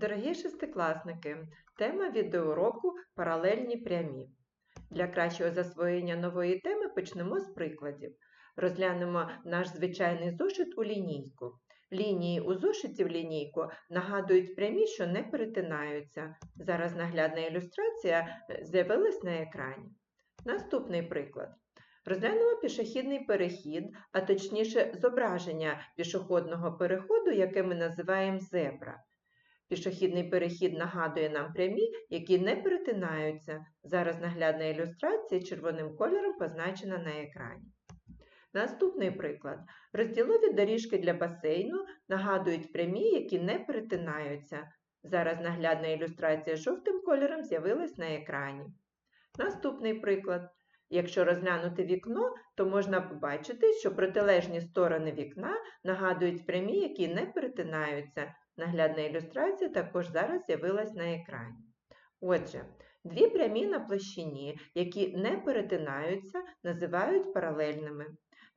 Дорогі шестикласники, тема відеоуроку паралельні прямі. Для кращого засвоєння нової теми почнемо з прикладів. Розглянемо наш звичайний зошит у лінійку. Лінії у зошиті в лінійку нагадують прямі, що не перетинаються. Зараз наглядна ілюстрація е, з'явилась на екрані. Наступний приклад. Розглянемо пішохідний перехід, а точніше зображення пішохідного переходу, яке ми називаємо зебра. Пішохідний перехід нагадує нам прямі, які не перетинаються. Зараз наглядна ілюстрація червоним кольором позначена на екрані. Наступний приклад. Розділові доріжки для басейну нагадують прямі, які не перетинаються. Зараз наглядна ілюстрація жовтим кольором з'явилась на екрані. Наступний приклад. Якщо розглянути вікно, то можна побачити, що протилежні сторони вікна нагадують прямі, які не перетинаються. Наглядна ілюстрація також зараз з'явилась на екрані. Отже, дві прямі на площині, які не перетинаються, називають паралельними.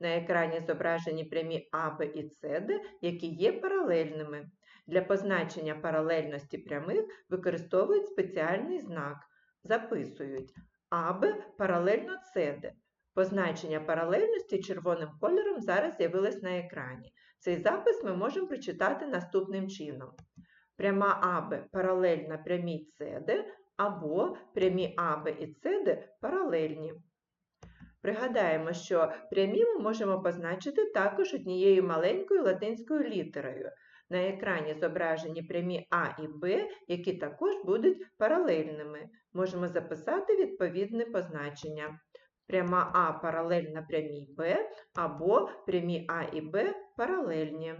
На екрані зображені прямі АБ і СД, які є паралельними. Для позначення паралельності прямих використовують спеціальний знак. Записують АБ паралельно СД. Позначення паралельності червоним кольором зараз з'явилось на екрані. Цей запис ми можемо прочитати наступним чином. Пряма АБ паралельна прямій СД або прямі АБ і СД паралельні. Пригадаємо, що прямі ми можемо позначити також однією маленькою латинською літерою. На екрані зображені прямі А і Б, які також будуть паралельними. Можемо записати відповідне позначення. Пряма А паралельна прямій Б або прямі А і Б паралельні.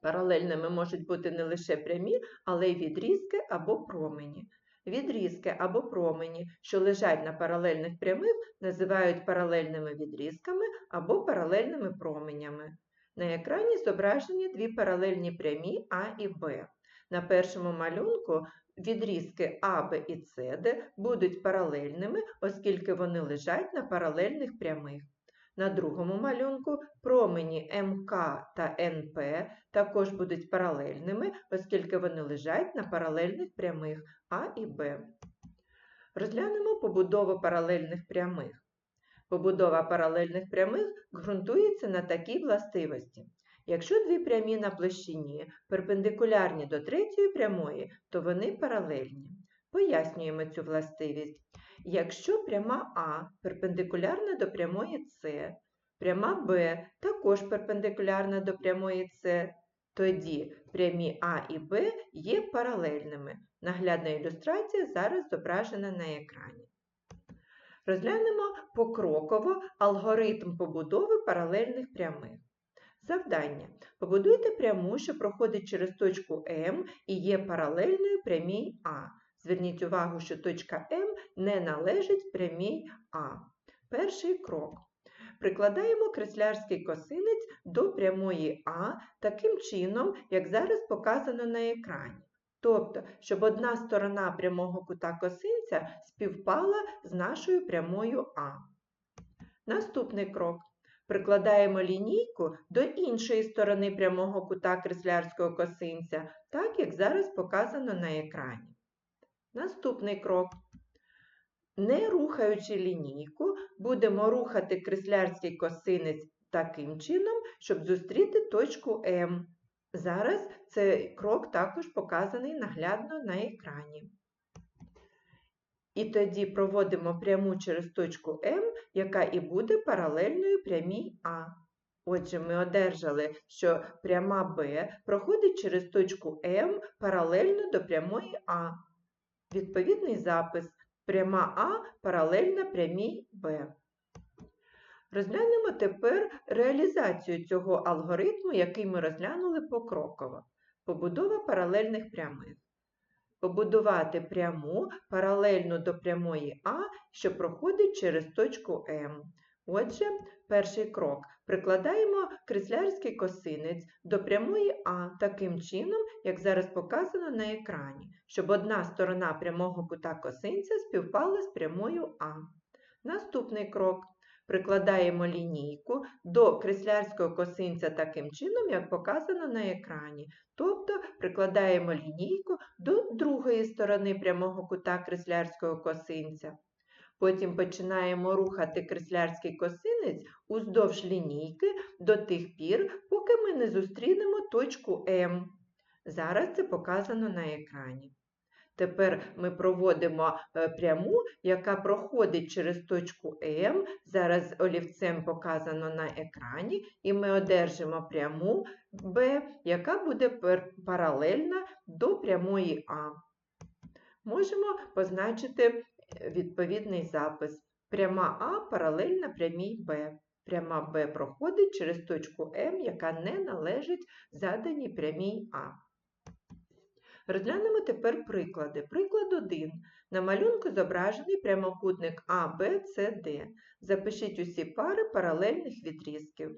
Паралельними можуть бути не лише прямі, але й відрізки або промені. Відрізки або промені, що лежать на паралельних прямих, називають паралельними відрізками або паралельними променями. На екрані зображені дві паралельні прямі А і Б. На першому малюнку відрізки АБ і СД будуть паралельними, оскільки вони лежать на паралельних прямих. На другому малюнку промені МК та НП також будуть паралельними, оскільки вони лежать на паралельних прямих А і Б. Розглянемо побудову паралельних прямих. Побудова паралельних прямих ґрунтується на такій властивості. Якщо дві прямі на площині перпендикулярні до третьої прямої, то вони паралельні. Пояснюємо цю властивість. Якщо пряма А перпендикулярна до прямої С, пряма Б також перпендикулярна до прямої С, тоді прямі А і Б є паралельними. Наглядна ілюстрація зараз зображена на екрані. Розглянемо покроково алгоритм побудови паралельних прямих. Завдання. Побудуйте пряму, що проходить через точку М і є паралельною прямій А. Зверніть увагу, що точка М не належить прямій А. Перший крок. Прикладаємо креслярський косинець до прямої А таким чином, як зараз показано на екрані. Тобто, щоб одна сторона прямого кута косинця співпала з нашою прямою А. Наступний крок. Прикладаємо лінійку до іншої сторони прямого кута креслярського косинця, так як зараз показано на екрані. Наступний крок. Не рухаючи лінійку, будемо рухати креслярський косинець таким чином, щоб зустріти точку М. Зараз цей крок також показаний наглядно на екрані. І тоді проводимо пряму через точку М, яка і буде паралельною прямій А. Отже, ми одержали, що пряма Б проходить через точку М паралельно до прямої А. Відповідний запис пряма А паралельна прямій Б. Розглянемо тепер реалізацію цього алгоритму, який ми розглянули покроково. Побудова паралельних прямих. Побудувати пряму паралельно до прямої А, що проходить через точку М. Отже, перший крок. Прикладаємо креслярський косинець до прямої А таким чином, як зараз показано на екрані, щоб одна сторона прямого кута косинця співпала з прямою А. Наступний крок. Прикладаємо лінійку до креслярського косинця таким чином, як показано на екрані. Тобто прикладаємо лінійку до другої сторони прямого кута креслярського косинця. Потім починаємо рухати креслярський косинець уздовж лінійки до тих пір, поки ми не зустрінемо точку М. Зараз це показано на екрані. Тепер ми проводимо е, пряму, яка проходить через точку М. Зараз олівцем показано на екрані, і ми одержимо пряму Б, яка буде паралельна до прямої А. Можемо позначити відповідний запис. Пряма А паралельна прямій Б. Пряма Б проходить через точку М, яка не належить заданій прямій А. Розглянемо тепер приклади. Приклад 1. На малюнку зображений прямокутник А, Б, С, Д. Запишіть усі пари паралельних відрізків.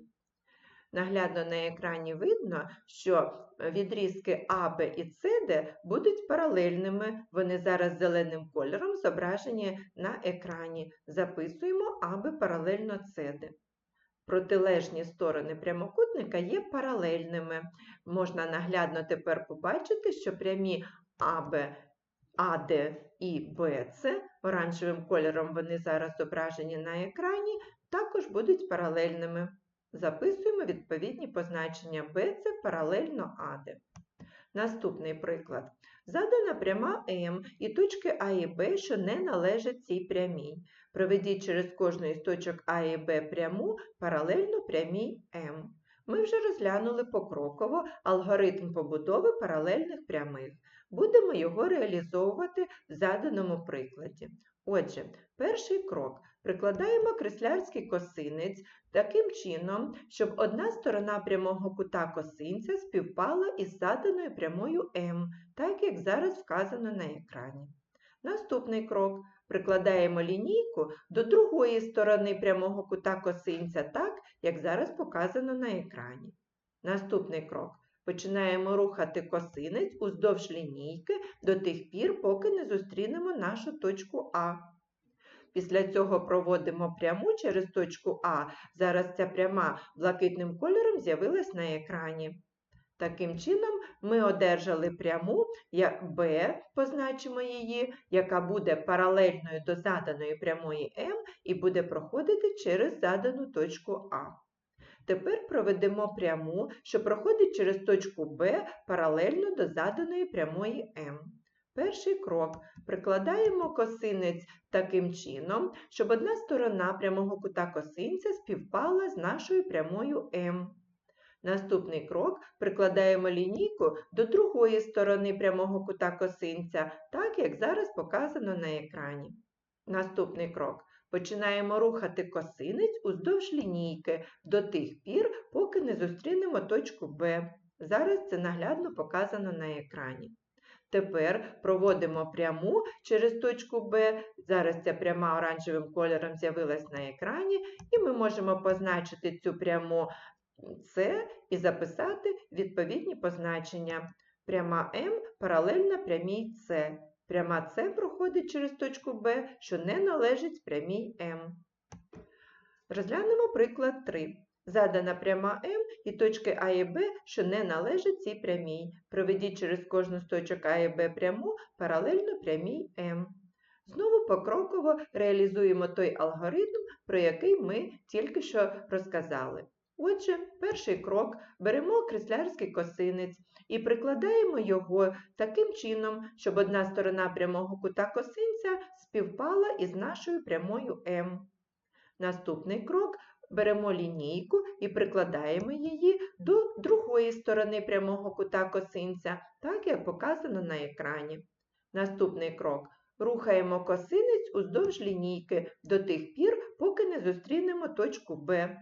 Наглядно на екрані видно, що відрізки А, Б і С, Д будуть паралельними. Вони зараз зеленим кольором зображені на екрані. Записуємо А, Б паралельно С, Д. Протилежні сторони прямокутника є паралельними. Можна наглядно тепер побачити, що прямі АБ, АД і БЦ, оранжевим кольором вони зараз зображені на екрані, також будуть паралельними. Записуємо відповідні позначення БЦ паралельно АД. Наступний приклад. Задана пряма М і точки А і Б, що не належать цій прямій. Проведіть через кожну із точок А і Б пряму паралельно прямій М. Ми вже розглянули покроково алгоритм побудови паралельних прямих. Будемо його реалізовувати в заданому прикладі. Отже, перший крок. Прикладаємо креслярський косинець таким чином, щоб одна сторона прямого кута косинця співпала із заданою прямою М, так як зараз вказано на екрані. Наступний крок. Прикладаємо лінійку до другої сторони прямого кута косинця так, як зараз показано на екрані. Наступний крок. Починаємо рухати косинець уздовж лінійки до тих пір, поки не зустрінемо нашу точку А. Після цього проводимо пряму через точку А. Зараз ця пряма блакитним кольором з'явилась на екрані. Таким чином, ми одержали пряму Б, позначимо її, яка буде паралельною до заданої прямої М і буде проходити через задану точку А. Тепер проведемо пряму, що проходить через точку Б паралельно до заданої прямої М. Перший крок. Прикладаємо косинець таким чином, щоб одна сторона прямого кута косинця співпала з нашою прямою М. Наступний крок прикладаємо лінійку до другої сторони прямого кута косинця, так як зараз показано на екрані. Наступний крок. Починаємо рухати косинець уздовж лінійки до тих пір, поки не зустрінемо точку Б. Зараз це наглядно показано на екрані. Тепер проводимо пряму через точку Б. Зараз ця пряма оранжевим кольором з'явилась на екрані, і ми можемо позначити цю пряму С і записати відповідні позначення. Пряма М паралельна прямій С. Пряма С проходить через точку Б, що не належить прямій М. Розглянемо приклад 3. Задана пряма М і точки А і Б, що не належать цій прямій. Проведіть через кожну з точок А і Б пряму паралельно прямій М. Знову покроково реалізуємо той алгоритм, про який ми тільки що розказали. Отже, перший крок беремо креслярський косинець і прикладаємо його таким чином, щоб одна сторона прямого кута косинця співпала із нашою прямою М. Наступний крок беремо лінійку і прикладаємо її до другої сторони прямого кута косинця, так як показано на екрані. Наступний крок рухаємо косинець уздовж лінійки до тих пір, поки не зустрінемо точку Б.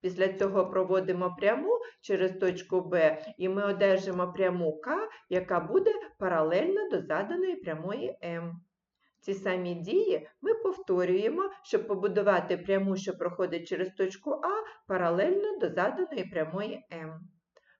Після цього проводимо пряму через точку Б і ми одержимо пряму К, яка буде паралельна до заданої прямої М. Ці самі дії ми повторюємо, щоб побудувати пряму, що проходить через точку А, паралельно до заданої прямої М.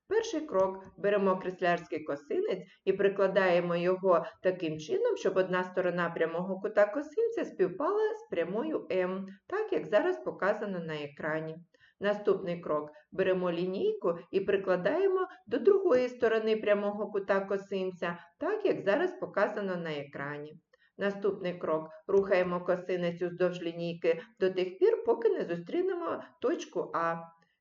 Перший крок беремо креслярський косинець і прикладаємо його таким чином, щоб одна сторона прямого кута косинця співпала з прямою М, так як зараз показано на екрані. Наступний крок беремо лінійку і прикладаємо до другої сторони прямого кута косинця, так як зараз показано на екрані. Наступний крок рухаємо косинець уздовж лінійки до тих пір, поки не зустрінемо точку А.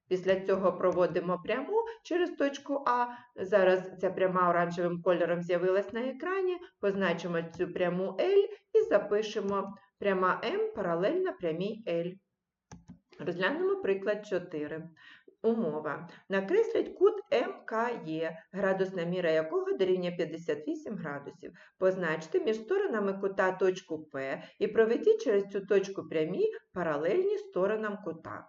Після цього проводимо пряму через точку А. Зараз ця пряма оранжевим кольором з'явилась на екрані. Позначимо цю пряму L і запишемо пряма М паралельна прямій L. Розглянемо приклад 4. Умова. Накресліть кут МКЄ, градусна міра якого дорівнює 58 градусів. Позначте між сторонами кута точку П і проведіть через цю точку прямі паралельні сторонам кута.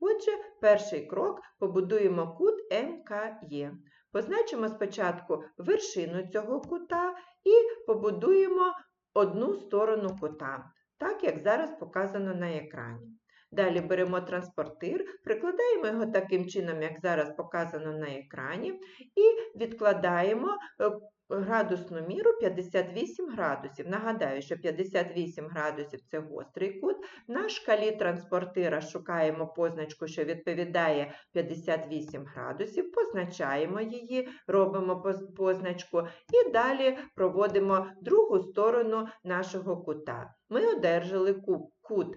Отже, перший крок побудуємо кут МКЄ. Позначимо спочатку вершину цього кута і побудуємо одну сторону кута, так як зараз показано на екрані. Далі беремо транспортир, прикладаємо його таким чином, як зараз показано на екрані, і відкладаємо е, градусну міру 58 градусів. Нагадаю, що 58 градусів це гострий кут. На шкалі транспортира шукаємо позначку, що відповідає 58 градусів, позначаємо її, робимо позначку і далі проводимо другу сторону нашого кута. Ми одержали кут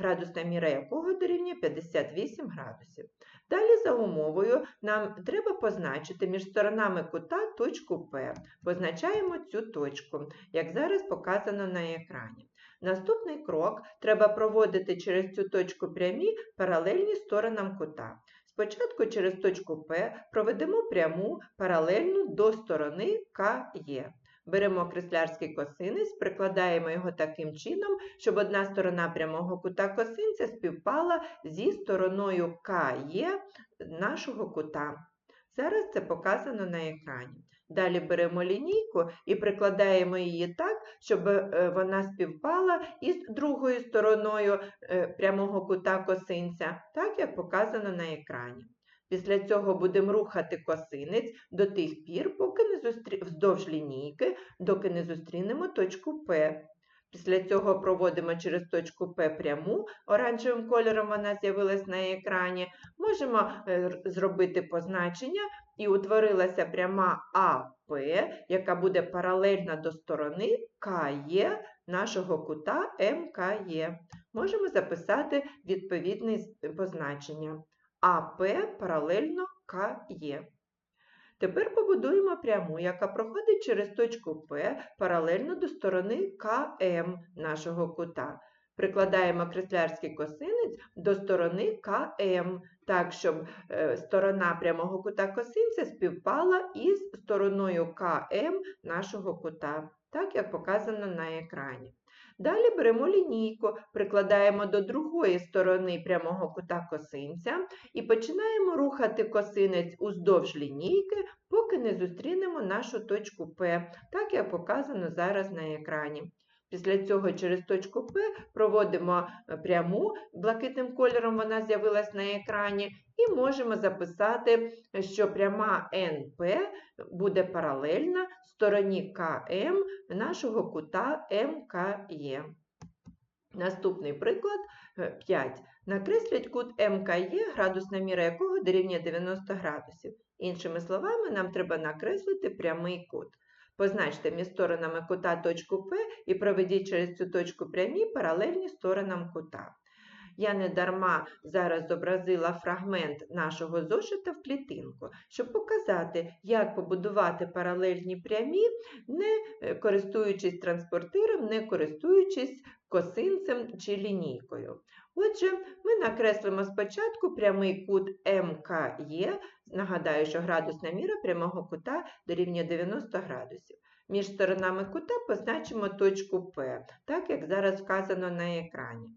Градусна міра якого дорівнює 58 градусів. Далі за умовою нам треба позначити між сторонами кута точку П. Позначаємо цю точку, як зараз показано на екрані. Наступний крок треба проводити через цю точку прямі паралельні сторонам кута. Спочатку через точку П проведемо пряму паралельну до сторони КЕ. Беремо креслярський косинець, прикладаємо його таким чином, щоб одна сторона прямого кута косинця співпала зі стороною КЕ нашого кута. Зараз це показано на екрані. Далі беремо лінійку і прикладаємо її так, щоб е, вона співпала із другою стороною е, прямого кута косинця, так як показано на екрані. Після цього будемо рухати косинець до тих пір, поки не зустрі... вздовж лінійки, доки не зустрінемо точку П. Після цього проводимо через точку П пряму, оранжевим кольором вона з'явилась на екрані. Можемо е, зробити позначення і утворилася пряма АП, яка буде паралельна до сторони КЕ нашого кута МКЕ. Можемо записати відповідне позначення. АП паралельно КЕ. Тепер побудуємо пряму, яка проходить через точку П паралельно до сторони КМ нашого кута. Прикладаємо креслярський косинець до сторони КМ, так, щоб е, сторона прямого кута косинця співпала із стороною КМ нашого кута, так як показано на екрані. Далі беремо лінійку, прикладаємо до другої сторони прямого кута косинця і починаємо рухати косинець уздовж лінійки, поки не зустрінемо нашу точку П, так як показано зараз на екрані. Після цього через точку П проводимо е, пряму, блакитним кольором вона з'явилась на екрані, і можемо записати, що пряма НП буде паралельна стороні КМ нашого кута МКЕ. Наступний приклад 5. Е, Накреслять кут МКЕ, градусна міра якого дорівнює 90 градусів. Іншими словами, нам треба накреслити прямий кут. Позначте між сторонами кута точку П і проведіть через цю точку прямі паралельні сторонам кута. Я не дарма зараз зобразила фрагмент нашого зошита в клітинку, щоб показати, як побудувати паралельні прямі, не е, користуючись транспортиром, не користуючись косинцем чи лінійкою. Отже, ми накреслимо спочатку прямий кут МКЕ, нагадаю, що градусна міра прямого кута дорівнює 90 градусів. Між сторонами кута позначимо точку П, так як зараз вказано на екрані.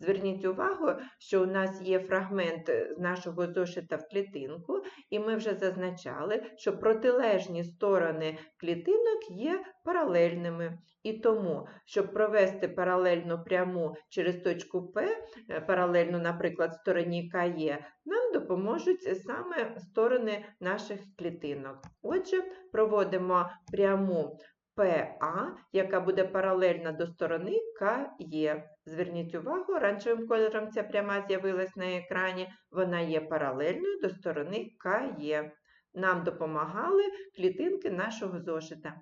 Зверніть увагу, що у нас є фрагмент е, нашого зошита в клітинку, і ми вже зазначали, що протилежні сторони клітинок є паралельними. І тому, щоб провести паралельну пряму через точку П, е, паралельну, наприклад, стороні КЕ, нам допоможуть саме сторони наших клітинок. Отже, проводимо пряму ПА, яка буде паралельна до сторони КЕ. Зверніть увагу, оранжевим кольором ця пряма з'явилась на екрані, вона є паралельною до сторони КЕ. Нам допомагали клітинки нашого зошита.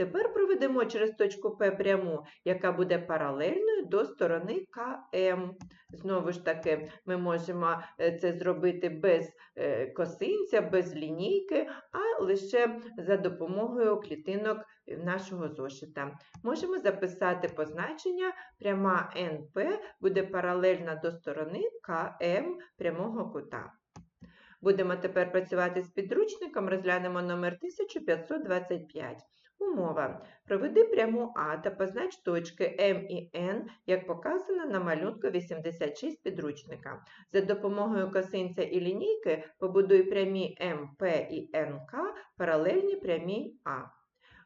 Тепер проведемо через точку П пряму, яка буде паралельною до сторони КМ. Знову ж таки, ми можемо е, це зробити без е, косинця, без лінійки, а лише за допомогою клітинок нашого зошита. Можемо записати позначення пряма НП буде паралельна до сторони КМ прямого кута. Будемо тепер працювати з підручником, розглянемо номер 1525. Умова. Проведи пряму А та познач точки М і Н, як показано на малюнку 86 підручника. За допомогою косинця і лінійки побудуй прямі МП і НК паралельні прямій А.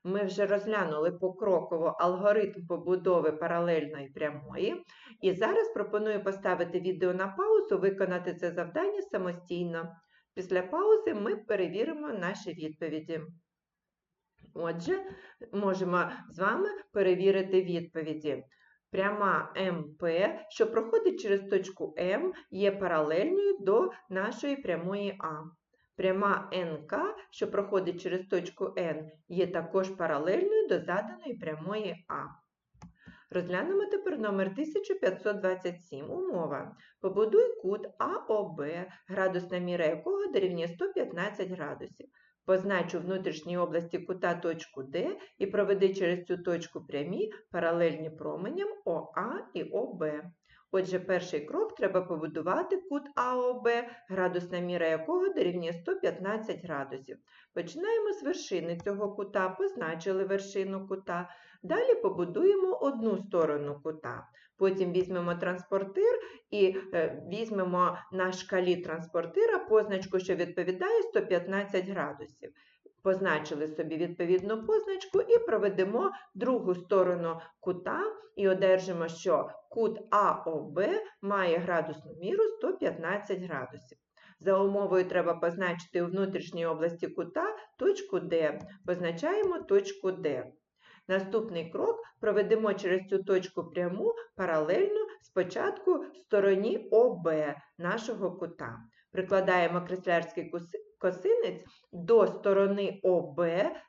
Ми вже розглянули покроково алгоритм побудови паралельної прямої. І зараз пропоную поставити відео на паузу, виконати це завдання самостійно. Після паузи ми перевіримо наші відповіді. Отже, можемо з вами перевірити відповіді. Пряма МП, що проходить через точку М, є паралельною до нашої прямої А. Пряма НК, що проходить через точку Н, є також паралельною до заданої прямої А. Розглянемо тепер номер 1527. Умова. Побудуй кут АОБ, градусна міра якого дорівнює 115 градусів. Познач у внутрішній області кута точку D і проведи через цю точку прямі паралельні променям ОА і ОБ. Отже, перший крок треба побудувати кут АОБ, градусна міра якого дорівнює 115 градусів. Починаємо з вершини цього кута, позначили вершину кута. Далі побудуємо одну сторону кута. Потім візьмемо транспортир і е, візьмемо на шкалі транспортира позначку, що відповідає 115 градусів. Позначили собі відповідну позначку і проведемо другу сторону кута і одержимо, що кут АОБ має градусну міру 115 градусів. За умовою треба позначити у внутрішній області кута точку D. Позначаємо точку D. Наступний крок проведемо через цю точку пряму паралельно спочатку стороні ОБ нашого кута. Прикладаємо креслярський косинець до сторони ОБ,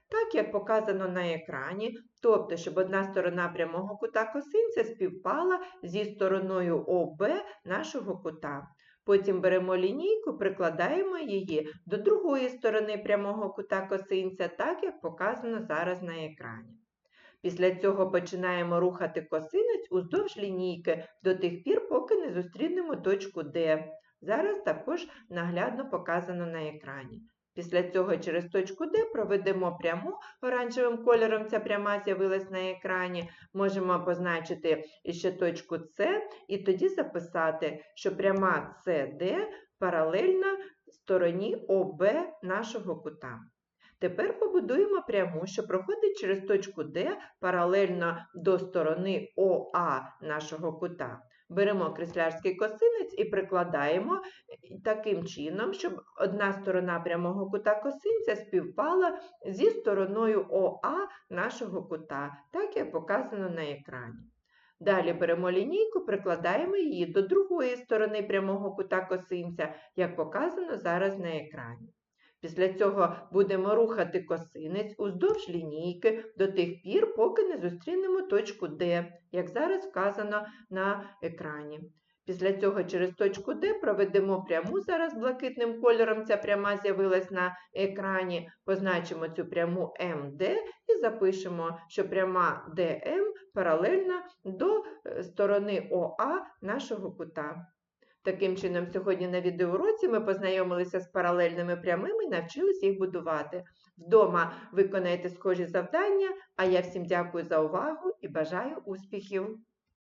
так як показано на екрані, тобто, щоб одна сторона прямого кута косинця співпала зі стороною ОБ нашого кута. Потім беремо лінійку, прикладаємо її до другої сторони прямого кута косинця, так як показано зараз на екрані. Після цього починаємо рухати косинець уздовж лінійки до тих пір, поки не зустрінемо точку D. Зараз також наглядно показано на екрані. Після цього через точку D проведемо пряму, оранжевим кольором ця пряма з'явилась на екрані. Можемо позначити ще точку С і тоді записати, що пряма CD паралельна стороні ОБ нашого кута. Тепер побудуємо пряму, що проходить через точку D паралельно до сторони ОА нашого кута. Беремо креслярський косинець і прикладаємо таким чином, щоб одна сторона прямого кута косинця співпала зі стороною ОА нашого кута, так як показано на екрані. Далі беремо лінійку, прикладаємо її до другої сторони прямого кута косинця, як показано зараз на екрані. Після цього будемо рухати косинець уздовж лінійки до тих пір, поки не зустрінемо точку D, як зараз вказано на екрані. Після цього через точку D проведемо пряму, зараз блакитним кольором ця пряма з'явилась на екрані, позначимо цю пряму MD і запишемо, що пряма DM паралельна до е, сторони ОА нашого кута. Таким чином, сьогодні на відеоуроці ми познайомилися з паралельними прямими навчилися їх будувати. Вдома виконайте схожі завдання, а я всім дякую за увагу і бажаю успіхів!